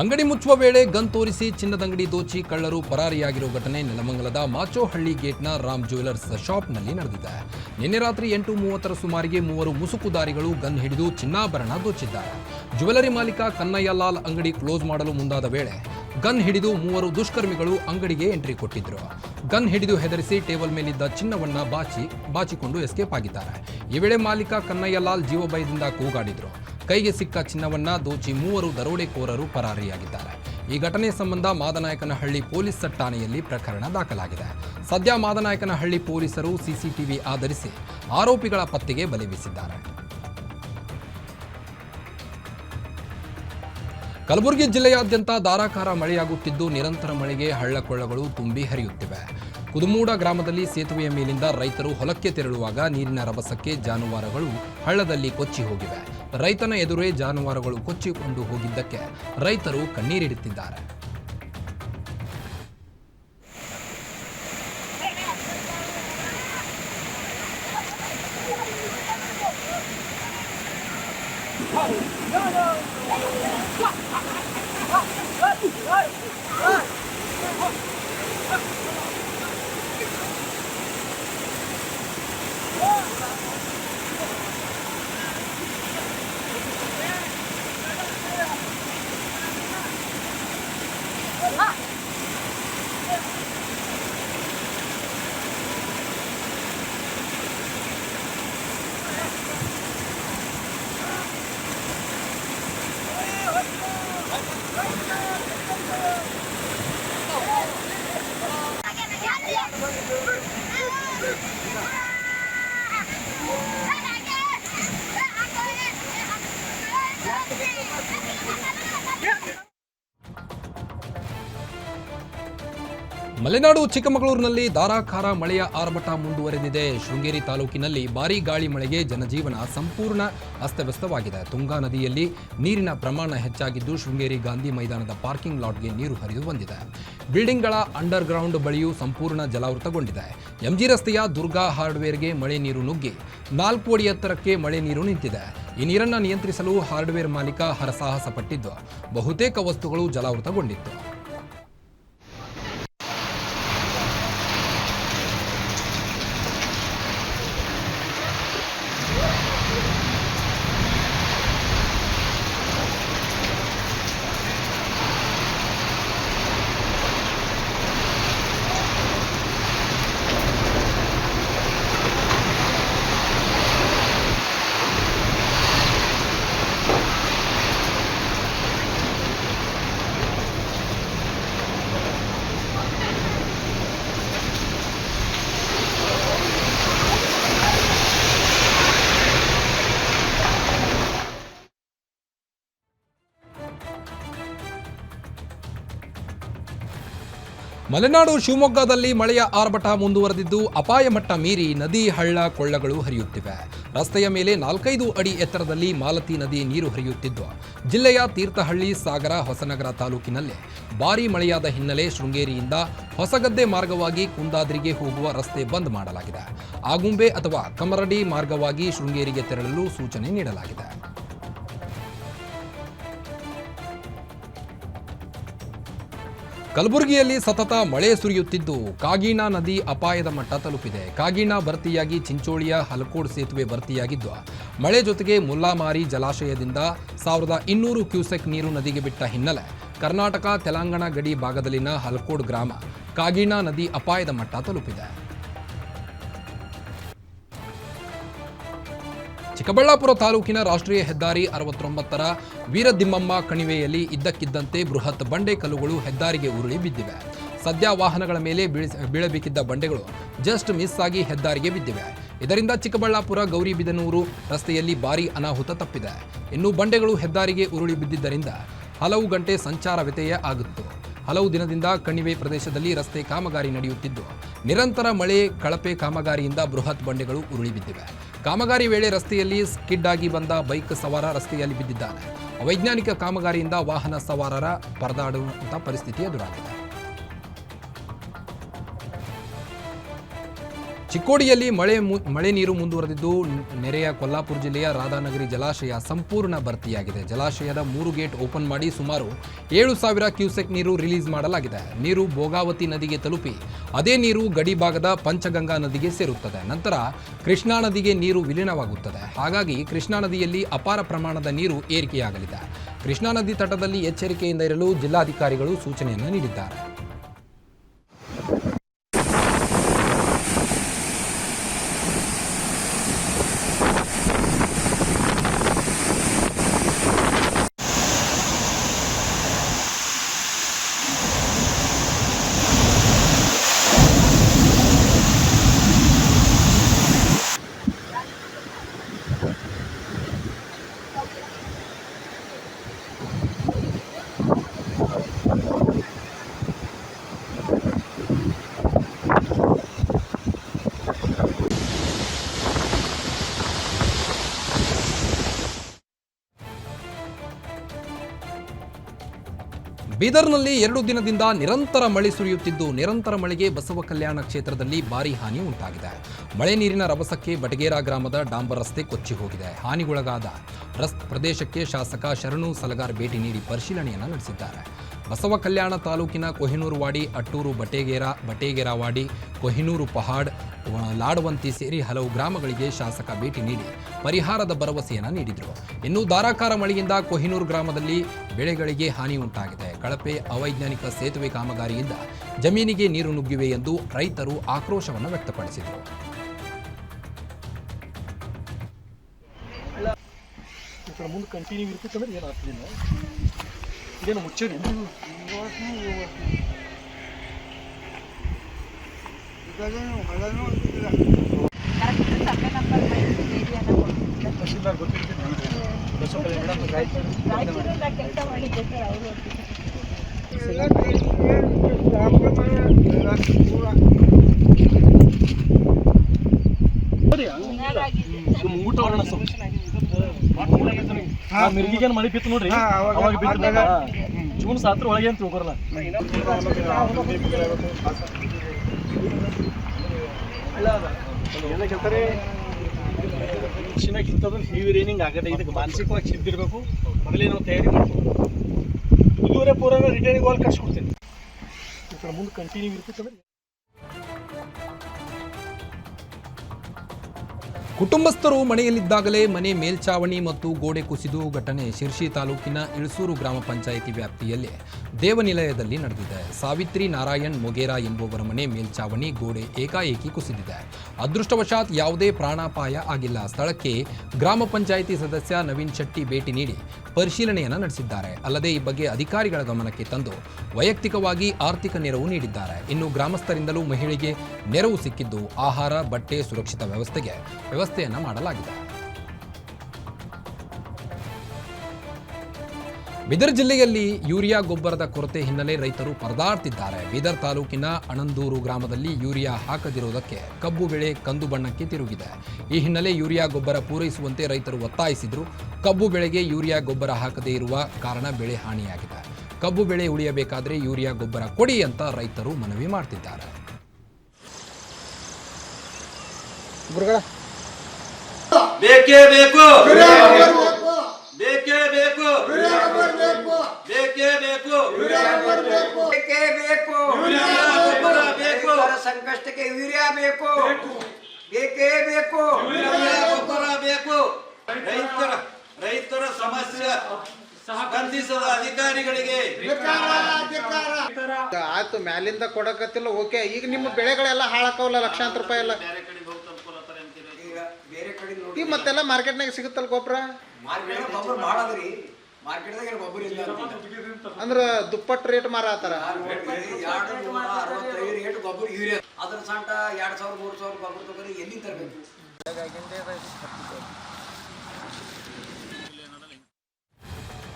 ಅಂಗಡಿ ಮುಚ್ಚುವ ವೇಳೆ ಗನ್ ತೋರಿಸಿ ಚಿನ್ನದಂಗಡಿ ದೋಚಿ, ಕಳ್ಳರು ಪರಾರಿಯಾಗಿರುವ ಘಟನೆ ನೆಲಮಂಗಲದ ಮಾಚೋಹಳ್ಳಿ ಗೇಟ್ನ ರಾಮ್ ಜ್ಯುವೆಲರ್ಸ್ ಶಾಪ್ನಲ್ಲಿ ನಡೆದಿದೆ. ನಿನ್ನೆ ರಾತ್ರಿ ಎಂಟು ಮೂವತ್ತರ ಸುಮಾರಿಗೆ ಮೂವರು ಮುಸುಕುದಾರಿಗಳು ಗನ್ ಹಿಡಿದು ಚಿನ್ನಾಭರಣ ದೋಚಿದ್ದಾರೆ. ಜ್ಯುವೆಲರಿ ಮಾಲೀಕ ಕನ್ನಯ್ಯಲಾಲ್ ಅಂಗಡಿ ಕ್ಲೋಸ್ ಮಾಡಲು ಮುಂದಾದ ವೇಳೆ ಗನ್ ಹಿಡಿದು ಮೂವರು ದುಷ್ಕರ್ಮಿಗಳು ಅಂಗಡಿಗೆ ಎಂಟ್ರಿ ಕೊಟ್ಟಿದ್ರು. ಗನ್ ಹಿಡಿದು ಹೆದರಿಸಿ ಟೇಬಲ್ ಮೇಲಿದ್ದ ಚಿನ್ನವನ್ನ ಬಾಚಿ, ಬಾಚಿಕೊಂಡು ಎಸ್ಕೇಪ್ ಆಗಿದ್ದಾರೆ. ಈ ವೇಳೆ ಮಾಲೀಕ ಕನ್ನಯ್ಯಲಾಲ್ ಜೀವಭಯದಿಂದ ಕೂಗಾಡಿದ್ರು. ಕೈಗೆ ಸಿಕ್ಕ ಚಿನ್ನವನ್ನ ದೋಚಿ ಮೂವರು ದರೋಡೆಕೋರರು ಪರಾರಿಯಾಗಿದ್ದಾರೆ. ಈ ಘಟನೆ ಸಂಬಂಧ ಮಾದನಾಯಕನಹಳ್ಳಿ ಪೊಲೀಸ್ ಠಾಣೆಯಲ್ಲಿ ಪ್ರಕರಣ ದಾಖಲಾಗಿದೆ. ಸದ್ಯ ಮಾದನಾಯಕನಹಳ್ಳಿ ಪೊಲೀಸರು ಸಿಸಿಟಿವಿ ಆಧರಿಸಿ ಆರೋಪಿಗಳ ಪತ್ತೆಗೆ ಬಲೆ ಬೀಸಿದ್ದಾರೆ. ಕಲಬುರಗಿ ಜಿಲ್ಲೆಯಾದ್ಯಂತ ಧಾರಾಕಾರ ಮಳೆಯಾಗುತ್ತಿದ್ದು ನಿರಂತರ ಮಳೆಗೆ ಹಳ್ಳಕೊಳ್ಳಗಳು ತುಂಬಿ ಹರಿಯುತ್ತಿವೆ. ಕುದುಮೂಡ ಗ್ರಾಮದಲ್ಲಿ ಸೇತುವೆಯ ಮೇಲಿಂದ ರೈತರು ಹೊಲಕ್ಕೆ ತೆರಳುವಾಗ ನೀರಿನ ರಭಸಕ್ಕೆ ಜಾನುವಾರುಗಳು ಹಳ್ಳದಲ್ಲಿ ಕೊಚ್ಚಿ ಹೋಗಿವೆ. ರೈತನ ಎದುರೇ ಜಾನುವಾರುಗಳು ಕೊಚ್ಚಿಕೊಂಡು ಹೋಗಿದ್ದಕ್ಕೆ ರೈತರು ಕಣ್ಣೀರಿಡುತ್ತಿದ್ದಾರೆ ಮಲೆನಾಡು ಚಿಕ್ಕಮಗಳೂರಿನಲ್ಲಿ ಧಾರಾಕಾರ ಮಳೆಯ ಆರ್ಭಟ ಮುಂದುವರೆದಿದೆ. ಶೃಂಗೇರಿ ತಾಲೂಕಿನಲ್ಲಿ ಭಾರೀ ಗಾಳಿ ಮಳೆಗೆ ಜನಜೀವನ ಸಂಪೂರ್ಣ ಅಸ್ತವ್ಯಸ್ತವಾಗಿದೆ. ತುಂಗಾ ನದಿಯಲ್ಲಿ ನೀರಿನ ಪ್ರಮಾಣ ಹೆಚ್ಚಾಗಿದ್ದು ಶೃಂಗೇರಿ ಗಾಂಧಿ ಮೈದಾನದ ಪಾರ್ಕಿಂಗ್ ಲಾಟ್ಗೆ ನೀರು ಹರಿದು ಬಂದಿದೆ. ಬಿಲ್ಡಿಂಗ್ಗಳ ಅಂಡರ್ ಗ್ರೌಂಡ್ ಬಳಿಯೂ ಸಂಪೂರ್ಣ ಜಲಾವೃತಗೊಂಡಿದೆ. ಎಂಜಿ ರಸ್ತೆಯ ದುರ್ಗಾ ಹಾರ್ಡ್ವೇರ್ಗೆ ಮಳೆ ನೀರು ನುಗ್ಗಿ ನಾಲ್ಕು ಅಡಿ ಎತ್ತರಕ್ಕೆ ಮಳೆ ನೀರು ನಿಂತಿದೆ. ಈ ನೀರನ್ನು ನಿಯಂತ್ರಿಸಲು ಹಾರ್ಡ್ವೇರ್ ಮಾಲೀಕ ಹರಸಾಹಸ ಪಟ್ಟಿದ್ದು ಬಹುತೇಕ ವಸ್ತುಗಳು ಜಲಾವೃತಗೊಂಡಿತ್ತು. ಮಲೆನಾಡು ಶಿವಮೊಗ್ಗದಲ್ಲಿ ಮಳೆಯ ಆರ್ಭಟ ಮುಂದುವರೆದಿದ್ದು ಅಪಾಯ ಮಟ್ಟ ಮೀರಿ ನದಿ, ಹಳ್ಳ, ಕೊಳ್ಳಗಳು ಹರಿಯುತ್ತಿವೆ. ರಸ್ತೆಯ ಮೇಲೆ ನಾಲ್ಕೈದು ಅಡಿ ಎತ್ತರದಲ್ಲಿ ಮಾಲತಿ ನದಿ ನೀರು ಹರಿಯುತ್ತಿದ್ದು, ಜಿಲ್ಲೆಯ ತೀರ್ಥಹಳ್ಳಿ, ಸಾಗರ, ಹೊಸನಗರ ತಾಲೂಕಿನಲ್ಲಿ ಭಾರೀ ಮಳೆಯಾದ ಹಿನ್ನೆಲೆ ಶೃಂಗೇರಿಯಿಂದ ಹೊಸಗದ್ದೆ ಮಾರ್ಗವಾಗಿ ಕುಂದಾದ್ರಿಗೆ ಹೋಗುವ ರಸ್ತೆ ಬಂದ್ ಮಾಡಲಾಗಿದೆ. ಆಗುಂಬೆ ಅಥವಾ ಕಮರಡಿ ಮಾರ್ಗವಾಗಿ ಶೃಂಗೇರಿಗೆ ತೆರಳಲು ಸೂಚನೆ ನೀಡಲಾಗಿದೆ. ಕಲಬುರಗಿಯಲ್ಲಿ ಸತತ ಮಳೆ ಸುರಿಯುತ್ತಿದ್ದು, ಕಾಗೀಣಾ ನದಿ ಅಪಾಯದ ಮಟ್ಟ ತಲುಪಿದೆ. ಕಾಗೀಣಾ ಭರ್ತಿಯಾಗಿ ಚಿಂಚೋಳಿಯ ಹಲಕೋಡ್ ಸೇತುವೆ ಭರ್ತಿಯಾಗಿದ್ದು. ಮಳೆ ಜೊತೆಗೆ ಮುಲ್ಲಾಮಾರಿ ಜಲಾಶಯದಿಂದ ಸಾವಿರದ ಇನ್ನೂರು ಕ್ಯೂಸೆಕ್ ನೀರು ನದಿಗೆ ಬಿಟ್ಟ ಹಿನ್ನೆಲೆ ಕರ್ನಾಟಕ, ತೆಲಂಗಾಣ ಗಡಿ ಭಾಗದಲ್ಲಿನ ಹಲಕೋಡ್ ಗ್ರಾಮ ಕಾಗೀಣಾ ನದಿ ಅಪಾಯದ ಮಟ್ಟ ತಲುಪಿದೆ. ಚಿಕ್ಕಬಳ್ಳಾಪುರ ತಾಲೂಕಿನ ರಾಷ್ಟ್ರೀಯ ಹೆದ್ದಾರಿ ಅರವತ್ತೊಂಬತ್ತರ ವೀರದಿಮ್ಮಮ್ಮ ಕಣಿವೆಯಲ್ಲಿ ಇದ್ದಕ್ಕಿದ್ದಂತೆ ಬೃಹತ್ ಬಂಡೆ ಕಲ್ಲುಗಳು ಹೆದ್ದಾರಿಗೆ ಉರುಳಿ ಬಿದ್ದಿವೆ. ಸದ್ಯ ವಾಹನಗಳ ಮೇಲೆ ಬೀಳಬೇಕಿದ್ದ ಬಂಡೆಗಳು ಜಸ್ಟ್ ಮಿಸ್ ಆಗಿ ಹೆದ್ದಾರಿಗೆ ಬಿದ್ದಿವೆ. ಇದರಿಂದ ಚಿಕ್ಕಬಳ್ಳಾಪುರ ಗೌರಿಬಿದನೂರು ರಸ್ತೆಯಲ್ಲಿ ಭಾರೀ ಅನಾಹುತ ತಪ್ಪಿದೆ. ಇನ್ನು ಬಂಡೆಗಳು ಹೆದ್ದಾರಿಗೆ ಉರುಳಿ ಬಿದ್ದಿದ್ದರಿಂದ ಹಲವು ಗಂಟೆ ಸಂಚಾರ ವ್ಯತ್ಯಯ ಆಗಿತ್ತು ಹಲವು ದಿನದಿಂದ ಕಣಿವೆ ಪ್ರದೇಶದಲ್ಲಿ ರಸ್ತೆ ಕಾಮಗಾರಿ ನಡೆಯುತ್ತಿದ್ದು, ನಿರಂತರ ಮಳೆ, ಕಳಪೆ ಕಾಮಗಾರಿಯಿಂದ ಬೃಹತ್ ಬಂಡೆಗಳು ಉರುಳಿ ಬಿದ್ದಿವೆ. ಕಾಮಗಾರಿ ವೇಳೆ ರಸ್ತೆಯಲ್ಲಿ ಸ್ಕಿಡ್ ಆಗಿ ಬಂದ ಬೈಕ್ ಸವಾರ ರಸ್ತೆಯಲ್ಲಿ ಬಿದ್ದಿದ್ದಾನೆ. ಅವೈಜ್ಞಾನಿಕ ಕಾಮಗಾರಿಯಿಂದ ವಾಹನ ಸವಾರರ ಪರದಾಡುವಂತಹ ಪರಿಸ್ಥಿತಿ ಎದುರಾಗಿದೆ. ಚಿಕ್ಕೋಡಿಯಲ್ಲಿ ಮಳೆ ಮಳೆ ನೀರು ಮುಂದುವರೆದಿದ್ದು ನೆರೆಯ ಕೊಲ್ಲಾಪುರ ಜಿಲ್ಲೆಯ ರಾಧಾನಗರಿ ಜಲಾಶಯ ಸಂಪೂರ್ಣ ಭರ್ತಿಯಾಗಿದೆ. ಜಲಾಶಯದ ಮೂರು ಗೇಟ್ ಓಪನ್ ಮಾಡಿ ಸುಮಾರು ಏಳು ಸಾವಿರ ಕ್ಯೂಸೆಕ್ ನೀರು ರಿಲೀಸ್ ಮಾಡಲಾಗಿದೆ. ನೀರು ಭೋಗಾವತಿ ನದಿಗೆ ತಲುಪಿ, ಅದೇ ನೀರು ಗಡಿ ಭಾಗದ ಪಂಚಗಂಗಾ ನದಿಗೆ ಸೇರುತ್ತದೆ. ನಂತರ ಕೃಷ್ಣಾ ನದಿಗೆ ನೀರು ವಿಲೀನವಾಗುತ್ತದೆ. ಹಾಗಾಗಿ ಕೃಷ್ಣಾ ನದಿಯಲ್ಲಿ ಅಪಾರ ಪ್ರಮಾಣದ ನೀರು ಏರಿಕೆಯಾಗಲಿದೆ. ಕೃಷ್ಣಾ ನದಿ ತಟದಲ್ಲಿ ಎಚ್ಚರಿಕೆಯಿಂದ ಇರಲು ಜಿಲ್ಲಾಧಿಕಾರಿಗಳು ಸೂಚನೆಯನ್ನು ನೀಡಿದ್ದಾರೆ. ಬೀದರ್ನಲ್ಲಿ ಎರಡು ದಿನದಿಂದ ನಿರಂತರ ಮಳೆ ಸುರಿಯುತ್ತಿದ್ದು, ನಿರಂತರ ಮಳೆಗೆ ಬಸವ ಕಲ್ಯಾಣ ಕ್ಷೇತ್ರದಲ್ಲಿ ಭಾರಿ ಹಾನಿ ಉಂಟಾಗಿದೆ. ಮಳೆ ನೀರಿನ ರಭಸಕ್ಕೆ ಬಟಗೇರಾ ಗ್ರಾಮದ ಡಾಂಬರ್ ರಸ್ತೆ ಕೊಚ್ಚಿ ಹೋಗಿದೆ. ಹಾನಿಗೊಳಗಾದ ರಸ್ ಪ್ರದೇಶಕ್ಕೆ ಶಾಸಕ ಶರಣು ಸಲಗಾರ್ ಭೇಟಿ ನೀಡಿ ಪರಿಶೀಲನೆಯನ್ನು ನಡೆಸಿದ್ದಾರೆ. ಬಸವ ಕಲ್ಯಾಣ ತಾಲೂಕಿನ ಕೊಹಿನೂರುವಾಡಿ, ಅಟ್ಟೂರು ಬಟೇಗೇರ, ಬಟೇಗೇರವಾಡಿ, ಕೊಹಿನೂರು ಪಹಾಡ್, ಲಾಡವಂತಿ ಸೇರಿ ಹಲವು ಗ್ರಾಮಗಳಿಗೆ ಶಾಸಕ ಭೇಟಿ ನೀಡಿ ಪರಿಹಾರದ ಭರವಸೆಯನ್ನು ನೀಡಿದರು. ಇನ್ನು ಧಾರಾಕಾರ ಮಳೆಯಿಂದ ಕೊಹಿನೂರು ಗ್ರಾಮದಲ್ಲಿ ಬೆಳೆಗಳಿಗೆ ಹಾನಿ ಉಂಟಾಗಿದೆ. ಕಳಪೆ ಅವೈಜ್ಞಾನಿಕ ಸೇತುವೆ ಕಾಮಗಾರಿಯಿಂದ ಜಮೀನಿಗೆ ನೀರು ನುಗ್ಗಿವೆ ಎಂದು ರೈತರು ಆಕ್ರೋಶವನ್ನು ವ್ಯಕ್ತಪಡಿಸಿದರು. ಮುಂದೆ ಕಂಟಿನ್ಯೂ ಇರ್ತಿತ್ತು ಅಂದ್ರೆ ಏನು ಇದೇನು ಮುಚ್ಚಡಿ ತಹಶೀಲ್ದಾರ್ ಕಲ್ಯಾಣ ಮೇಡಮ್ ಊಟ ಮಾಡೋಣ ಸ್ವಲ್ಪ ಆ ಮಿರ್ಗಿಗೇನು ಮಳೆ ಬಿತ್ತು ನೋಡ್ರಿ ಅವಾಗ ಬಿತ್ತು ಜೂನ್ ಸಾತ್ರ ಒಳಗೆ ಅಂತ ತಿಳ್ಕೊರಲ್ಲ. ಹೆವಿ ರೈನಿಂಗ್ ಆಗದೆ ಇದಕ್ಕೆ ಮಾನಸಿಕವಾಗಿ ಸಿದ್ಧಿರ್ಬೇಕು ಮೊದಲೇ ನಾವು ತಯಾರಿ ಮಾಡ್ಬೇಕು ಇದುವರೆ ಪೂರ ರಿಟರ್ನಿಗೆ ವಾಲ್ ಕಳ್ಸ್ಕೊಡ್ತೀನಿ ಈ ಕಡೆ ಮುಂದೆ ಕಂಟಿನ್ಯೂ ಇರ್ತಿತ್ತಂದ್ರೆ ಕುಟುಂಬಸ್ಥರು ಮನೆಯಲ್ಲಿದ್ದಾಗಲೇ ಮನೆ ಮೇಲ್ಛಾವಣಿ ಮತ್ತು ಗೋಡೆ ಕುಸಿದು ಘಟನೆ ಶಿರ್ಷಿ ತಾಲೂಕಿನ ಇಳಸೂರು ಗ್ರಾಮ ಪಂಚಾಯಿತಿ ವ್ಯಾಪ್ತಿಯಲ್ಲಿ ದೇವನಿಲಯದಲ್ಲಿ ನಡೆದಿದೆ. ಸಾವಿತ್ರಿ ನಾರಾಯಣ್ ಮೊಗೇರಾ ಎಂಬುವರ ಮನೆ ಮೇಲ್ಛಾವಣಿ ಗೋಡೆ ಏಕಾಏಕಿ ಕುಸಿದಿದೆ. ಅದೃಷ್ಟವಶಾತ್ ಯಾವುದೇ ಪ್ರಾಣಾಪಾಯ ಆಗಿಲ್ಲ. ಸ್ಥಳಕ್ಕೆ ಗ್ರಾಮ ಪಂಚಾಯಿತಿ ಸದಸ್ಯ ನವೀನ್ ಶೆಟ್ಟಿ ಭೇಟಿ ನೀಡಿ ಪರಿಶೀಲನೆಯನ್ನು ನಡೆಸಿದ್ದಾರೆ. ಅಲ್ಲದೆ ಈ ಬಗ್ಗೆ ಅಧಿಕಾರಿಗಳ ಗಮನಕ್ಕೆ ತಂದು ವೈಯಕ್ತಿಕವಾಗಿ ಆರ್ಥಿಕ ನೆರವು ನೀಡಿದ್ದಾರೆ. ಇನ್ನು ಗ್ರಾಮಸ್ಥರಿಂದಲೂ ಮಹಿಳೆಗೆ ನೆರವು ಸಿಕ್ಕಿದ್ದು ಆಹಾರ, ಬಟ್ಟೆ, ಸುರಕ್ಷಿತ ವ್ಯವಸ್ಥೆಗೆ ವ್ಯವಸ್ಥೆಯನ್ನು ಮಾಡಲಾಗಿದೆ. ಬೀದರ್ ಜಿಲ್ಲೆಯಲ್ಲಿ ಯೂರಿಯಾ ಗೊಬ್ಬರದ ಕೊರತೆ ಹಿನ್ನೆಲೆ ರೈತರು ಪರದಾಡ್ತಿದ್ದಾರೆ. ಬೀದರ್ ತಾಲೂಕಿನ ಅಣಂದೂರು ಗ್ರಾಮದಲ್ಲಿ ಯೂರಿಯಾ ಹಾಕದಿರುವುದಕ್ಕೆ ಕಬ್ಬು ಬೆಳೆ ಕಂದು ಬಣ್ಣಕ್ಕೆ ತಿರುಗಿದೆ. ಈ ಹಿನ್ನೆಲೆ ಯೂರಿಯಾ ಗೊಬ್ಬರ ಪೂರೈಸುವಂತೆ ರೈತರು ಒತ್ತಾಯಿಸಿದರು. ಕಬ್ಬು ಬೆಳೆಗೆ ಯೂರಿಯಾ ಗೊಬ್ಬರ ಹಾಕದೇ ಇರುವ ಕಾರಣ ಬೆಳೆ ಹಾನಿಯಾಗಿದೆ. ಕಬ್ಬು ಬೆಳೆ ಉಳಿಯಬೇಕಾದರೆ ಯೂರಿಯಾ ಗೊಬ್ಬರ ಕೊಡಿ ಅಂತ ರೈತರು ಮನವಿ ಮಾಡ್ತಿದ್ದಾರೆ. ಬೇಕೇ ಬೇಕು. ಬೇಕೇ ಬೇಕು. ಬೇಕೇ ಬೇಕು. ಬೇಕೇ ಬೇಕು. ಬೇಕು ರೈತರ ಸಂಕಷ್ಟಕ್ಕೆ ಯೂರಿಯಾ ಬೇಕು. ಬೇಕೇ ಬೇಕು. ಗೊಬ್ಬರ ಬೇಕು. ರೈತರ ರೈತರ ಸಮಸ್ಯೆ ಸ್ಪಂದಿಸದ ಅಧಿಕಾರಿಗಳಿಗೆ. ಆಯ್ತು ಮ್ಯಾಲಿಂದ ಕೊಡಕತ್ತಿಲ್ಲ ಓಕೆ. ಈಗ ನಿಮ್ಮ ಬೆಳೆಗಳೆಲ್ಲ ಹಾಳಾಕವಲ್ಲ ಲಕ್ಷಾಂತರ ರೂಪಾಯಿ ಎಲ್ಲ? ಈಗ ಮತ್ತೆಲ್ಲ ಮಾರ್ಕೆಟ್ನಾಗ ಸಿಗುತ್ತಲ್ಲ ಗೊಬ್ಬರ? ಅದ್ರಿ ದುಪ್ಪಟ್ಟು ರೇಟ್ ಮಾರಾತಾರ? ಅದ್ರ ಸಂಟ ಎರಡ್ ಸಾವಿರ ಮೂರ್ ಸಾವಿರ ಗೊಬ್ಬರ ತಗೋರಿ ಎಲ್ಲಿ ತರಬೇಕು?